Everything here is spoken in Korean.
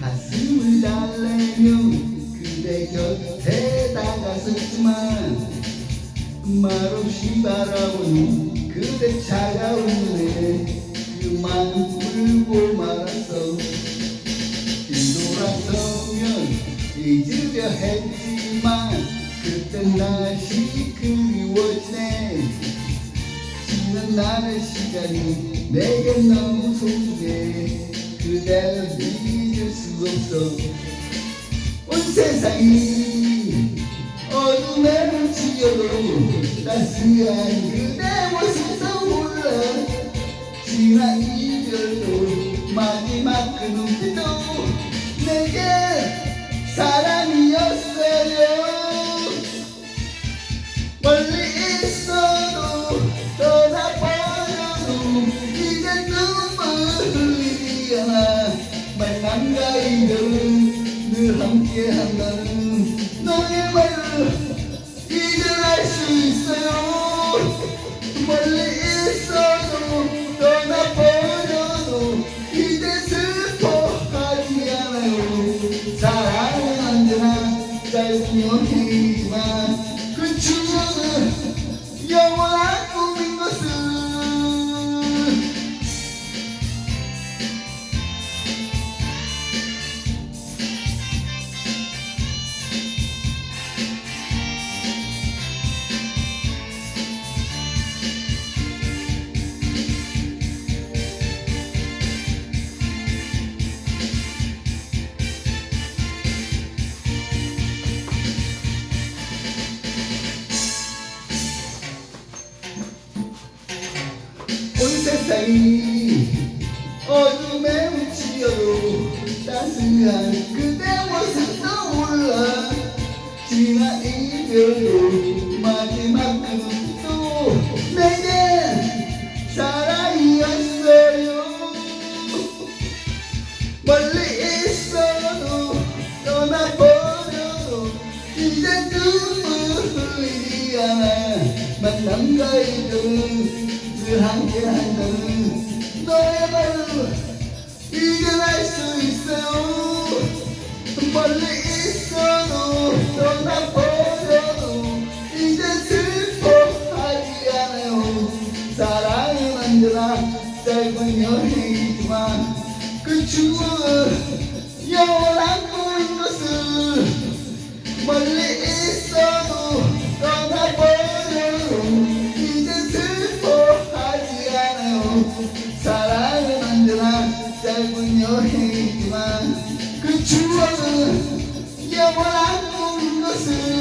가슴을 달래며 그대 곁에 다가섰지만 말없이 바라보니 그대 차가운 눈에 그만 울고 말았어. 뒤돌아서면 잊으려 했지만 그땐 다시 그리워지네 지난 날의 시간이 내게 너무 소중해. 그대를 잊을 수 없어 온 세상이 어둠 이별은 늘 함께 한다는 너의 말을 이제 알수 있어요. 멀리 있어도 떠나버려도 이제 슬퍼하지 않아요. 사랑은 언제나 짧은 여행이지만 그 추억은 영원한 세상이 어둠에 묻히려도 따스한 그대 모습도 몰라. 지난 이별도 마지막 그 눈도 내게 사랑이었어요. 멀리 있어도 떠나버려도 이제 눈물 흘리지 않아. 만남과 이별은 늘 함께한다는 너의 이제 알수 있어요. 멀리 있어도 떠나버려도 이제 슬퍼하지 않아요. 사랑은 언제나 짧은 여행이지만 그 추억은 영원한 Şu anı yaman bulmasın